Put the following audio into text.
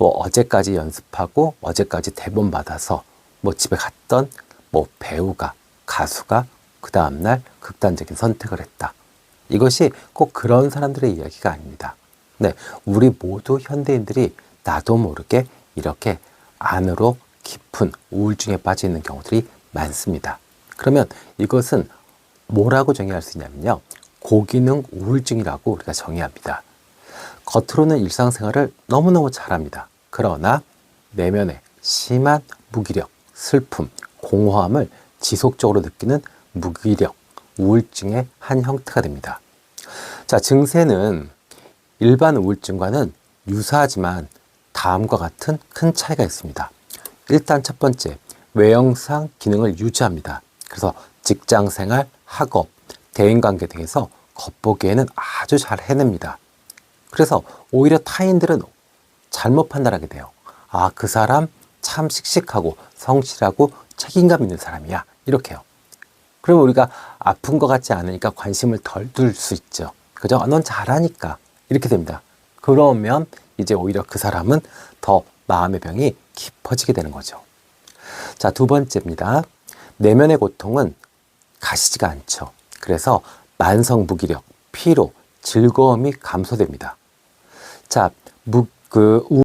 뭐 어제까지 연습하고 어제까지 대본 받아서 뭐 집에 갔던 뭐 배우가 가수가 그 다음날 극단적인 선택을 했다. 이것이 꼭 그런 사람들의 이야기가 아닙니다. 네, 우리 모두 현대인들이 나도 모르게 이렇게 안으로 깊은 우울증에 빠져 있는 경우들이 많습니다. 그러면 이것은 뭐라고 정의할 수 있냐면요. 고기능 우울증이라고 우리가 정의합니다. 겉으로는 일상생활을 너무너무 잘합니다. 그러나 내면에 심한 무기력, 슬픔, 공허함을 지속적으로 느끼는 무기력, 우울증의 한 형태가 됩니다. 자, 증세는 일반 우울증과는 유사하지만 다음과 같은 큰 차이가 있습니다. 일단 첫 번째, 외형상 기능을 유지합니다. 그래서 직장 생활, 학업, 대인 관계 등에서 겉보기에는 아주 잘 해냅니다. 그래서 오히려 타인들은 잘못 판단하게 돼요. 아, 그 사람 참 씩씩하고 성실하고 책임감 있는 사람이야. 이렇게요. 그러면 우리가 아픈 것 같지 않으니까 관심을 덜 둘 수 있죠. 그죠? 아, 넌 잘하니까. 이렇게 됩니다. 그러면 이제 오히려 그 사람은 더 마음의 병이 깊어지게 되는 거죠. 자, 두 번째입니다. 내면의 고통은 가시지가 않죠. 그래서 만성 무기력, 피로, 즐거움이 감소됩니다. 자, 무, 그, 우,